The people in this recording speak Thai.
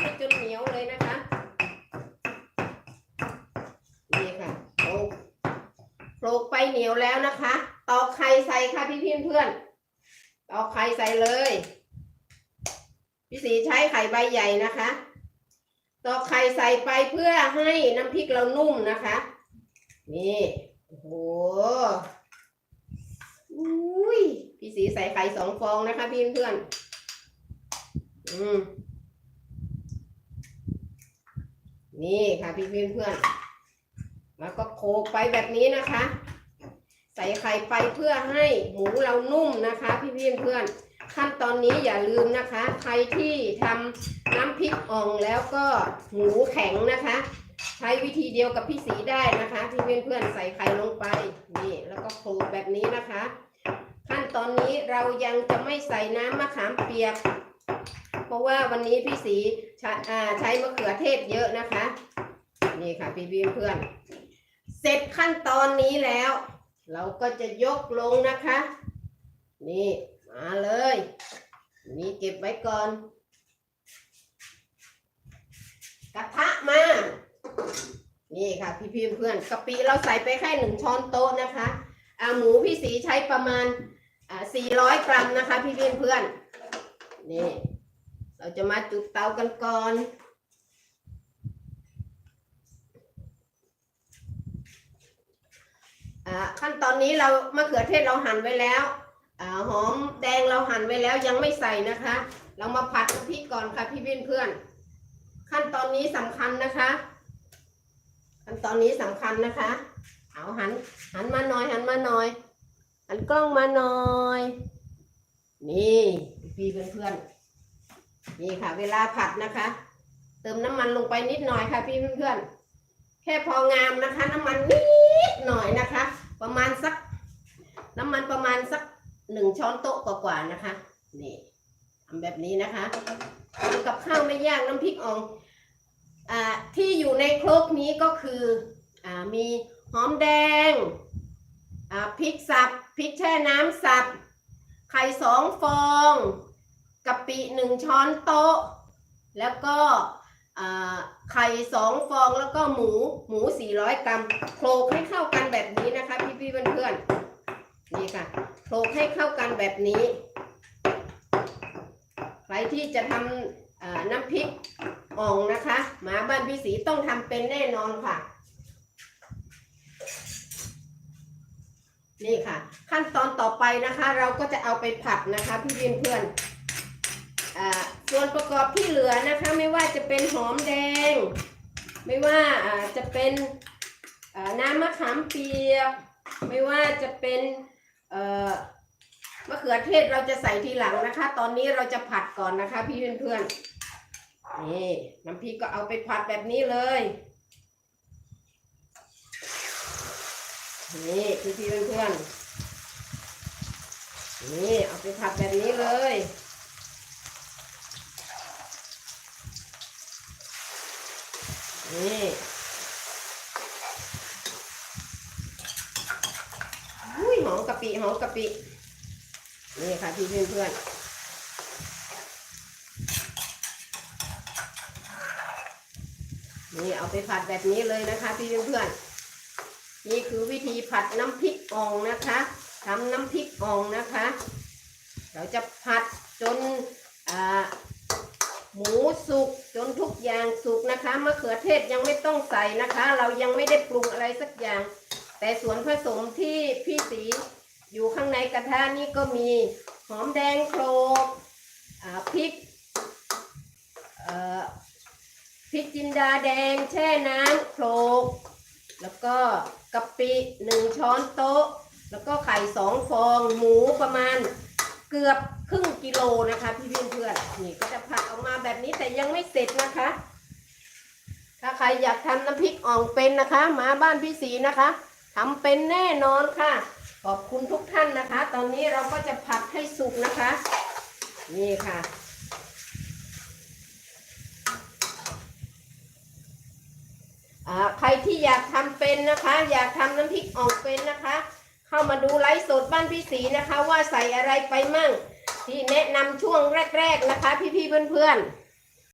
ให้จนเหนียวเลยนะคะ นี่ค่ะโขลกโขลกไปเหนียวแล้วนะคะ ตอกไข่ใส่ค่ะพี่พี่เพื่อน ตอกไข่ใส่เลย พี่สีใช้ไข่ใบใหญ่นะคะ ตอกไข่ใส่ไปเพื่อให้น้ำพริกเรานุ่มนะคะ นี่ โอ้โหอุ้ยพี่สีใส่ไข่สองฟองนะคะพี่เพื่อน อืม นี่ค่ะพี่เพื่อนเพื่อนแล้วก็โขลกไปแบบนี้นะคะ ใส่ไข่ไปเพื่อให้หมูเรานุ่มนะคะ พี่เพื่อนเพื่อนขั้นตอนนี้อย่าลืมนะคะ ใครที่ทำน้ำพริกอ่องแล้วก็หมูแข็งนะคะ ใช้วิธีเดียวกับพี่สีได้นะคะ พี่เพื่อนเพื่อนใส่ไข่ลงไปนี่แล้วก็โขลกแบบนี้นะคะ ขั้นตอนนี้เรายังจะไม่ใส่น้ำมะขามเปียก เพราะว่าวันนี้พี่สีใช้ใช้มะเขือเทศเยอะนะคะ นี่ค่ะพี่พี่เพื่อน เสร็จขั้นตอนนี้แล้ว เราก็จะยกลงนะคะ นี่มาเลย นี่เก็บไว้ก่อน กระทะมา นี่ค่ะพี่พี่เพื่อนกะปิเราใส่ไปแค่หนึ่งช้อนโต๊ะนะคะอาหมูพี่สีใช้ประมาณอ่าสี่ร้อยกรัมนะคะ พี่พี่เพื่อนนี่ เราจะมาจุดเตากันก่อนอ่าขั้นตอนนี้เรามะเขือเทศเราหั่นไว้แล้วอหอมแดงเราหั่นไว้แล้วยังไม่ใส่นะคะ เรามาผัดน้ำพริกก่อนค่ะพี่เพื่อนเพื่อน ขั้นตอนนี้สำคัญนะคะ ขั้นตอนนี้สำคัญนะคะ เอาหันหันมาหน่อยหันมาหน่อยหันกล้องมาหน่อย นี่พี่เพื่อนเพื่อน นี่ค่ะ เวลาผัดนะคะ เติมน้ำมันลงไปนิดหน่อยค่ะ พี่เพื่อนๆแค่พองามนะคะ น้ำมันนิดหน่อยนะคะ ประมาณสัก น้ำมันประมาณสักหนึ่งช้อนโต๊ะกว่าๆนะคะนี่ทำแบบนี้นะคะทำกับข้าวไม่ยากน้ำพริกอ่องอ่าที่อยู่ในครกนี้ก็คืออ่ามีหอมแดงอ่าพริกสับพริกแช่น้ำสับไข่สองฟอง กะปิหนึ่งช้อนโต๊ะ แล้วก็ไข่สองฟองแล้วก็หมูหมูสี่ร้อยกรัมโขลกให้เข้ากันแบบนี้นะคะ พี่พี่ๆเพื่อนๆนี่ค่ะโขลกให้เข้ากันแบบนี้ ใครที่จะทำน้ำพริกอ่องนะคะหมาบ้านพี่สีต้องทำเป็นแน่นอนค่ะ นี่ค่ะ ขั้นตอนต่อไปนะคะ เราก็จะเอาไปผัดนะคะ พี่เพื่อนเพื่อนๆอ่าส่วน ประกอบที่เหลือนะคะ ไม่ว่าจะเป็นหอมแดง ไม่ว่าจะเป็นน้ำมะขามเปียก ไม่ว่าจะเป็นเมะเขือเทศเราจะใส่ทีหลังนะคะ ตอนนี้เราจะผัดก่อนนะคะ พี่เพื่อนๆนี่น้ำพริกก็เอาไปผัดแบบนี้เลยนี่พี่เพื่อนๆนี่เอาไปผัดแบบนี้เลย นี่อุ้ยหอมกะปิหอมกะปินี่ค่ะพี่เพื่อนเพื่อนๆนี่เอาไปผัดแบบนี้เลยนะคะ พี่เพื่อนเพื่อนๆนี่คือวิธีผัดน้ำพริกอ่องนะคะทำน้ำพริกอ่องนะคะ เราจะผัดจนอ่า หมูสุกจนทุกอย่างสุกนะคะมะเขือเทศยังไม่ต้องใส่นะคะ เรายังไม่ได้ปรุงอะไรสักอย่าง แต่ส่วนผสมที่พี่สีอยู่ข้างในกระทะนี่ก็มีหอมแดงโคลกพริกพริกจินดาแดงแช่น้ำโคลกแล้วก็กะปิหนึ่งช้อนโต๊ะ แล้วก็ไข่สองฟองหมูประมาณ เกือบครึ่งกิโลนะคะ พี่เพื่อนเพื่อนๆนี่ก็จะผัดออกมาแบบนี้แต่ยังไม่เสร็จนะคะ ถ้าใครอยากทำน้ำพริกอ่องเป็นนะคะ มาบ้านพี่สีนะคะทำเป็นแน่นอนค่ะ ขอบคุณทุกท่านนะคะ ตอนนี้เราก็จะผัดให้สุกนะคะ นี่ค่ะอ่าใครที่อยากทำเป็นนะคะ อยากทำน้ำพริกอ่องเป็นนะคะ เข้ามาดูไลฟ์สดบ้านพี่สีนะคะ ว่าใส่อะไรไปมั่ง ที่แนะนำช่วงแรก ๆนะคะ พี่ๆเพื่อนๆ